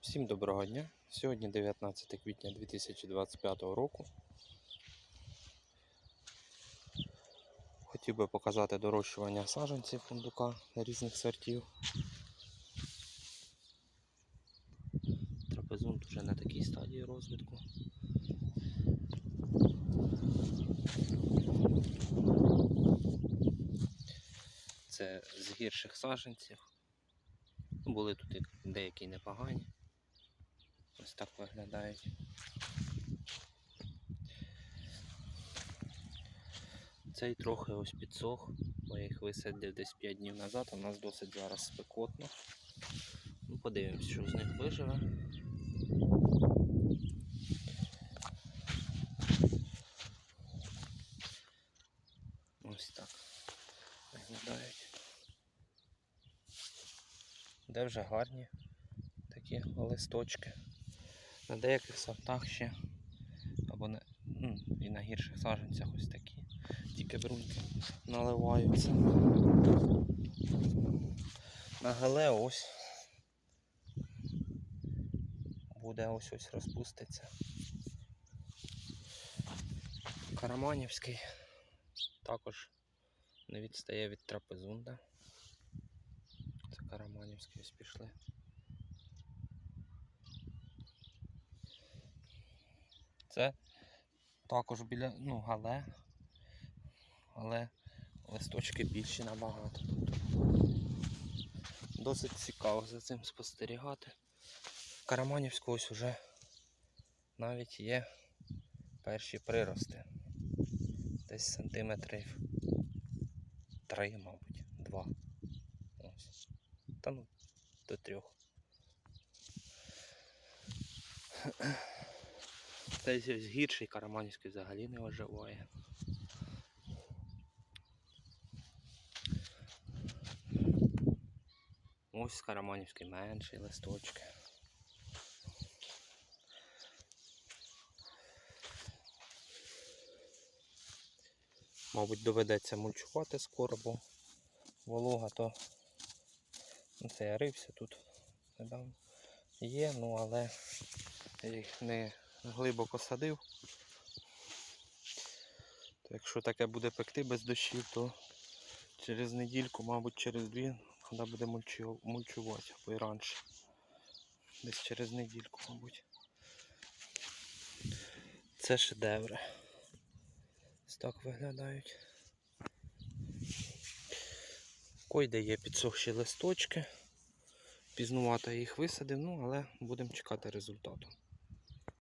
Всім доброго дня. Сьогодні 19 квітня 2025 року. Хотів би показати дорощування саджанців фундука різних сортів. Трапезунт вже на такій стадії розвитку. Це з гірших саджанців. Були тут деякі непогані. Ось так виглядають. Цей трохи ось підсох, бо я їх висадив десь 5 днів назад, у нас досить зараз спекотно. Ну, подивимось, що з них виживе. Ось так виглядають. Де вже гарні такі листочки. На деяких сортах ще, або на, ну, і на гірших саджанцях ось такі. Тільки бруньки наливаються. На гале ось буде ось ось розпуститься. Караманівський також не відстає від трапезунда. Це Караманівський ось пішли. Це також біля, ну, гале, але листочки більші набагато. Досить цікаво за цим спостерігати. В Караманівську ось уже навіть є перші прирости. Десь сантиметрів три, мабуть, два. Ось. Та ну, до трьох. Ось гірший Караманівський взагалі не оживає. Ось Караманівський менший листочки. Мабуть, доведеться мульчувати скоро, бо волога то ну, це я рився тут недавно. Є, ну але їх не глибоко садив. То якщо таке буде пекти без дощів, то через недільку, мабуть, через дві треба буде мульчувати, або й раніше. Десь через недільку, мабуть. Це шедеври. Ось так виглядають. Койде є підсохші листочки. Пізнувато їх висадив, ну але будемо чекати результату.